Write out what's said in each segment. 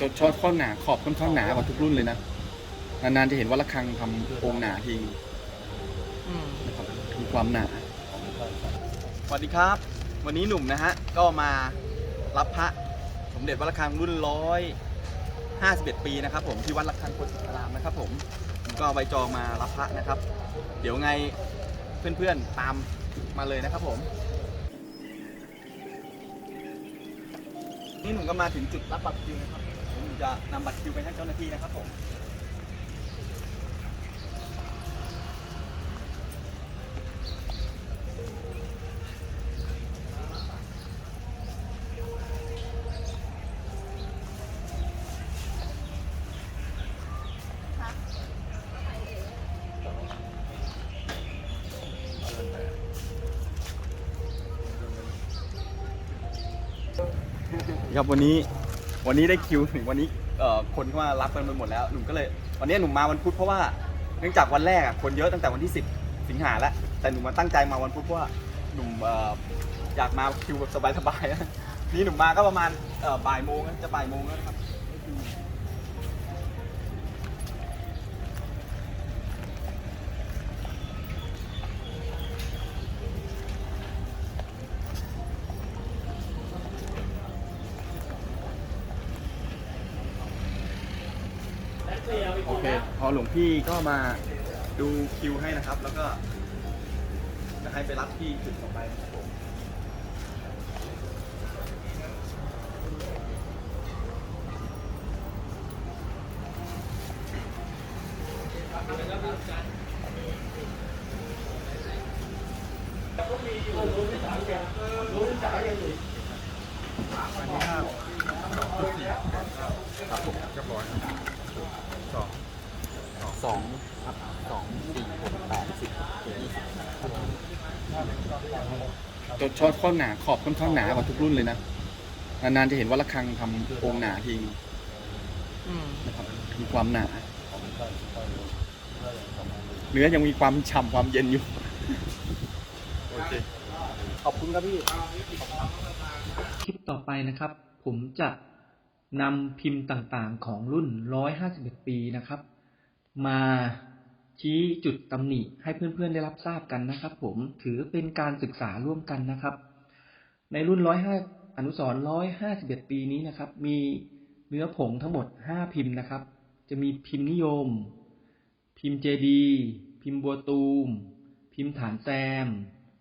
จดช้อนข้อนหนาขอบค่อนข้างหนากว่าทุกรุ่นเลยนะ นานๆจะเห็นว่าระฆังทำองค์หนาทีนะครับมีความหนา สวัสดีครับ วันนี้หนุ่มนะฮะ ก็มารับพระสมเด็จวัดระฆังรุ่นร้อยห้าสิบเอ็ดปีนะครับ ผมที่วัดระฆังโพธิารามนะครับ ผมผมก็เอาใบจองมารับพระนะครับ เดี๋ยวไงเพื่อนๆตามมาเลยนะครับผม นี่หนุ่มก็มาถึงจุดรับบัตรคิวนะครับผมจะนำบัตรคิวไปให้เจ้าหน้าที่นะครับผม ครับวันนี้วันนี้ได้คิวถึงวันนี้เอ่อคนเขามารับกันไปหมดแล้วหนุ่มก็เลย วันนี้หนุ่มมาวันพุธเพราะว่าเนื่องจากวันแรกอะคนเยอะตั้งแต่วันที่ 10 สิงหาแล้วแต่หนุ่มมาตั้งใจมาวันพุธเพราะว่าหนุ่มเอ่ออยากมาคิวแบบสบายๆนะนี่หนุ่มมาก็ประมาณเอ่อบ่ายโมงนะจะบ่ายโมงแล้วนะครับ โอเค พอหลวงพี่ก็มาดูคิวให้นะครับ แล้วก็ จะให้ไปรับที่จุดต่อไปนะครับผมครับผมเรียบร้อยสองส องครับสองสี่หกแปดสิบยี่สิบจดช้อนข้อนหนาขอบค่อนข้างหนากว่าทุกรุ่นเลยนะ นานๆจะเห็นว่าระฆังทำองค์หนาทีนะครับมีความหนา เนื้อยังมีความฉ่ำความเย็นอยู่ โอเค ขอบคุณครับพี่ คลิปต่อไปนะครับ ผมจะนำพิมพ์ต่างๆ ของรุ่น 151 ปีนะครับ มาชี้จุดตำหนิให้เพื่อนๆได้รับทราบกันนะครับ ผมถือเป็นการศึกษาร่วมกันนะครับ ในรุ่น105อนุสรณ์151ปีนี้นะครับ มีเนื้อผงทั้งหมด5พิมพ์นะครับ จะมีพิมพ์นิยม พิมพ์เจดีพิมพ์บัวตูม พิมพ์ฐานแซม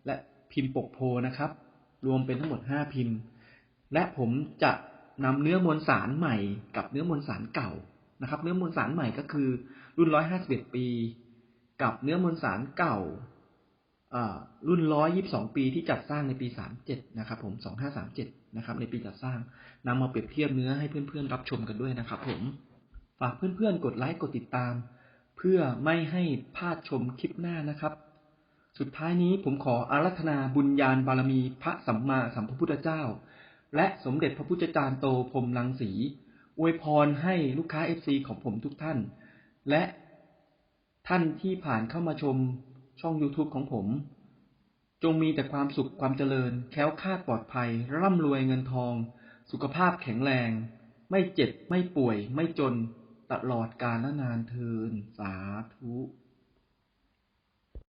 และพิมพ์ปกโพนะครับ รวมเป็นทั้งหมด5พิมพ์ และผมจะนำเนื้อมวลสารใหม่กับเนื้อมวลสารเก่า นะครับ เนื้อมวลสารใหม่ก็คือรุ่น 151 ปี กับเนื้อมวลสารเก่าอ่ารุ่น 122 ปีที่จัดสร้างในปี 37 นะครับ ผม 2537 นะครับ ในปีจัดสร้างนำมาเปรียบเทียบเนื้อให้เพื่อนๆรับชมกันด้วยนะครับ ผม ฝากเพื่อนๆ กดไลค์กดติดตาม เพื่อไม่ให้พลาดชมคลิปหน้านะครับ สุดท้ายนี้ผมขออารัธนาบุญญาณบารมีพระสัมมาสัมพุทธเจ้า และสมเด็จพระพุทธจารย์โตพรมรังสี อวยพรให้ลูกค้า FC ของผมทุกท่าน และท่านที่ผ่านเข้ามาชมช่อง YouTube ของผม จงมีแต่ความสุขความเจริญ แคล้วคลาดปลอดภัย ร่ำรวยเงินทอง สุขภาพแข็งแรง ไม่เจ็บ ไม่ป่วย ไม่จน ตลอดกาลนานเทิน สาธุ